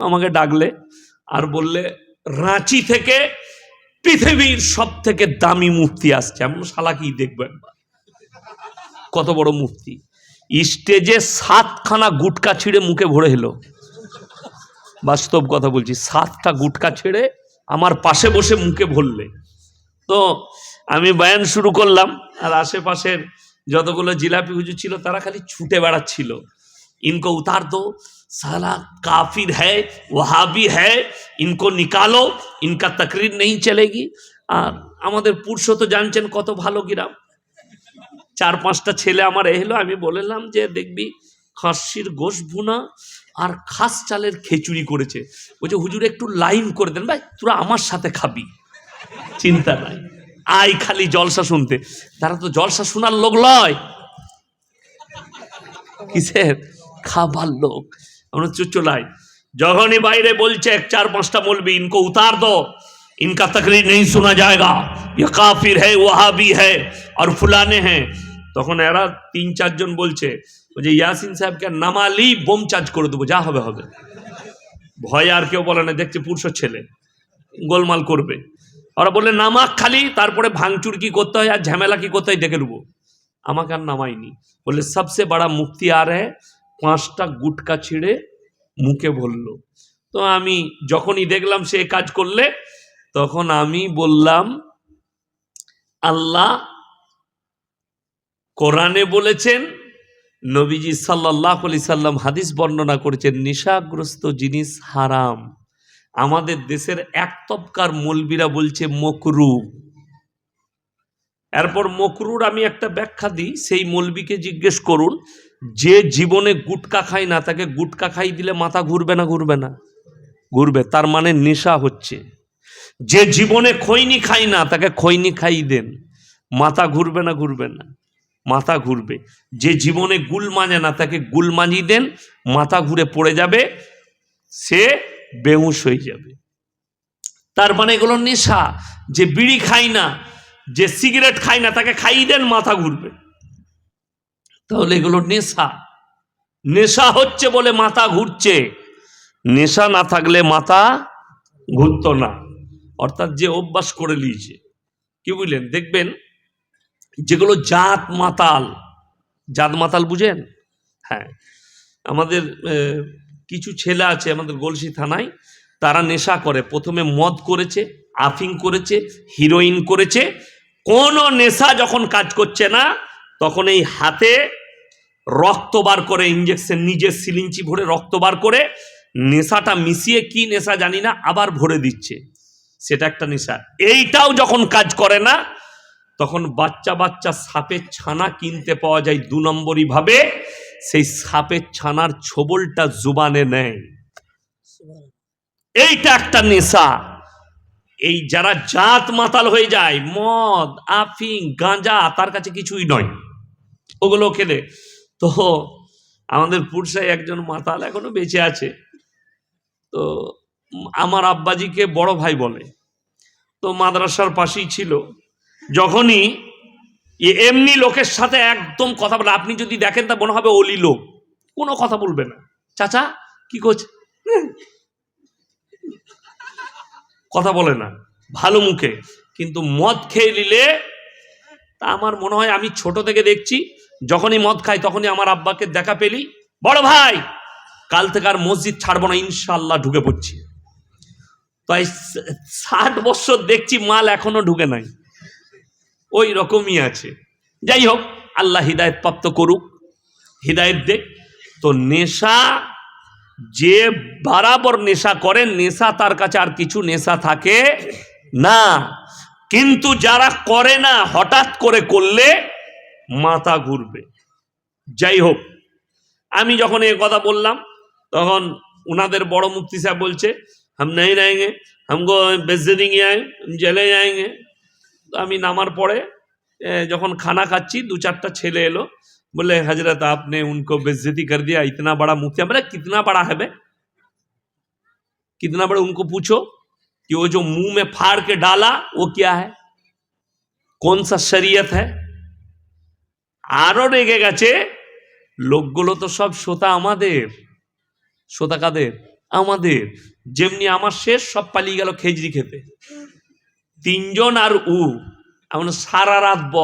আমাকে ডাকলে আর বললে, রাঁচি থেকে পৃথিবীর সব থেকে দামি মূর্তি আসছে। এমন শালা কি দেখব একবার? কত বড় মূর্তি। স্টেজে সাতখানা গুটকা ছিঁড়ে মুখে ভরে এলো। বাস্তব কথা বলছি, সাতটা গুটকা ছেড়ে আমার পাশে বসে মুখে ভরলে। তো আমি বয়ান শুরু করলাম, আর আশেপাশের যতগুলো জিলাপি হুজুর ছিল, তারা খালি ছুটে বেড়াচ্ছিল। इनको उतार दो साला काफिर है वहाबी है इनको निकालो इनका तकरीर नहीं चलेगी আর আমাদের পুরুষ তো জানছেন কত ভালো গ্রাম চার পাঁচটা ছেলে আমার এলো আমি বললাম যে দেখবি খাসির গোশ ভুনা আর খাস চালের খিচুড়ি করেছে বলছে হুজুর একটু লাইন করে দেন ভাই তোরা আমার সাথে খাবি চিন্তা নাই আই খালি জলসা শুনতে তারা তো জলসা শোনার লোক লয় কিসের খাবার লোক আমরা চুচলাই যখনই বাইরে বলছে এক চার পাঁচটা বলবি ইনকো উতার দো इनका तकरीर नहीं सुना जाएगा ये काफिर है वहाबी है और फुलाने हैं তখন এরা তিন চারজন বলছে যে ইয়াসিন সাহেবকে নামালি বোম চার্জ করে দেবো যা হবে হবে ভয় আর কেউ বলে না দেখছে পুরুষ ছেলে গোলমাল করবে ওরা বললে নামাক খালি তারপরে ভাঙচুর কি করতে হয় আর ঝামেলা কি করতে হয় দেখে নেবো আমাকে আর নামাইনি বলে সবসে বড় মুক্তি আর হ্যাঁ পাঁচটা গুটকা ছিঁড়ে মুখে বলল তো আমি যখনই দেখলাম সে কাজ করলে, তখন আমি বললাম, আল্লাহ কোরআনে বলেছেন, নবীজি সাল্লাহ আলি সাল্লাম হাদিস বর্ণনা করেছেন, নেশাগ্রস্ত জিনিস হারাম। আমাদের দেশের এক তবকার মলবিরা বলছে মকরু। এরপর মকরুর আমি একটা ব্যাখ্যা দিই, সেই মলবিকে জিজ্ঞেস করুন যে জীবনে গুটকা খায় না, তাকে গুটকা খাই দিলে মাথা ঘুরবে না ঘুরবে না? ঘুরবে। তার মানে নেশা হচ্ছে। যে জীবনে খৈনি খাই না, তাকে খৈনি খাই দেন। মাথা ঘুরবে না ঘুরবে না? মাথা ঘুরবে। যে জীবনে গুল মানে না, তাকে গুল মানি দেন, মাথা ঘুরে পড়ে যাবে, সে বেহুশ হয়ে যাবে। তার মানে এগুলো নেশা। যে বিড়ি খাই না, যে সিগারেট খাই না, তাকে খাইয়ে দেন, মাথা ঘুরবে। তাহলে এগুলো নেশা। নেশা হচ্ছে বলে মাথা ঘুরছে। নেশা না থাকলে মাথা ঘুরতো না। অর্থাৎ যে অভ্যাস করে নিয়েছে। কি বুঝলেন? দেখবেন যেগুলো জাত মাতাল। জাত মাতাল বুঝেন? হ্যাঁ। আমাদের কিছু ছেলে আছে আমাদের গলসি থানায়। তারা নেশা করে। প্রথমে মদ করেছে, আফিং করেছে, হিরোইন করেছে। কোনো নেশা যখন কাজ করছে না তখন এই হাতে রক্ত বার করে ইঞ্জেকশন নিজের সিলিঞ্চি ভরে রক্ত বার করে নেশাটা মিশিয়ে কি নেশা জানি না, আবার ভরে দিচ্ছে। সেটা একটা নেশা। এইটাও যখন কাজ করে না, তখন বাচ্চা বাচ্চা সাপের ছানা কিনতে পাওয়া যায় দু নম্বরই ভাবে, সেই সাপের ছানার ছোবলটা জুবানে নেয়। এইটা একটা নেশা। এই যারা জাত মাতাল হয়ে যায়, মদ আফিং গাঁজা, তার কাছে কিছুই নয়। ওগুলো খেলে তো আমাদের পুরসাই একজন মাতাল এখনও বেঁচে আছে। তো আমার আব্বাজিকে বড় ভাই বলে। তো মাদ্রাসার পাশেই ছিল। যখনই এমনি লোকের সাথে একদম কথা বলে, আপনি যদি দেখেন তা মনে হবে অলি লোক। কোনো কথা বলবে না। চাচা, কি করছে? কথা বলে না। ভালো মুখে। কিন্তু মদ খেয়ে নিলে তা আমার মনে হয় আমি ছোট থেকে দেখছি, যখনই মদ খাই তখনই আমার আব্বাকে দেখা পেলি। বড় ভাই, কাল থেকে আর মসজিদ ছাড়বো না ইনশাল্লাহ ঢুকে পড়ছি। তাই ষাট বছর দেখছি মাল এখনও ঢুকে নাই। ওই রকমই আছে। যাই হোক, আল্লাহ হৃদায়ত প্রাপ্ত করুক, হৃদায়ত দেখ। তো নেশা, যে বরাবর নেশা করে নেশা তার কাছে আর কিছু নেশা থাকে না। কিন্তু যারা করে না, হঠাৎ করে করলে মাথা ঘুরবে। যাই হোক, আমি যখন এ কথা বললাম, তখন উনাদের বড় মুক্তি সাহেব বলছে, হাম নাই রায়েঙ্গে হামগো বেজদিঙ্গে জেলে যায়ঙ্গে। আমি নামার পরে যখন খানা খাচ্ছি, দু চারটা ছেলে এলো বলে হজরত আপনি উনকো বেজতি কর দিয়া, ইতনা বড়া মুক্তি আমরা কিতনা বড়া হবে কিতনা বড়া, উনকো পুছো। कि वो जो मुंह में फाड़ के डाला वो क्या है कौन सा शरीयत है আরো রেগে গেছে লোকগুলো তো সব শ্রোতা আমাদের শ্রোতা কাদের আমাদের যেমনি আমার শেষ সব পালিয়ে গেল খেজড়ি খেতে তিনজন আর উ এমন সারা রাত ব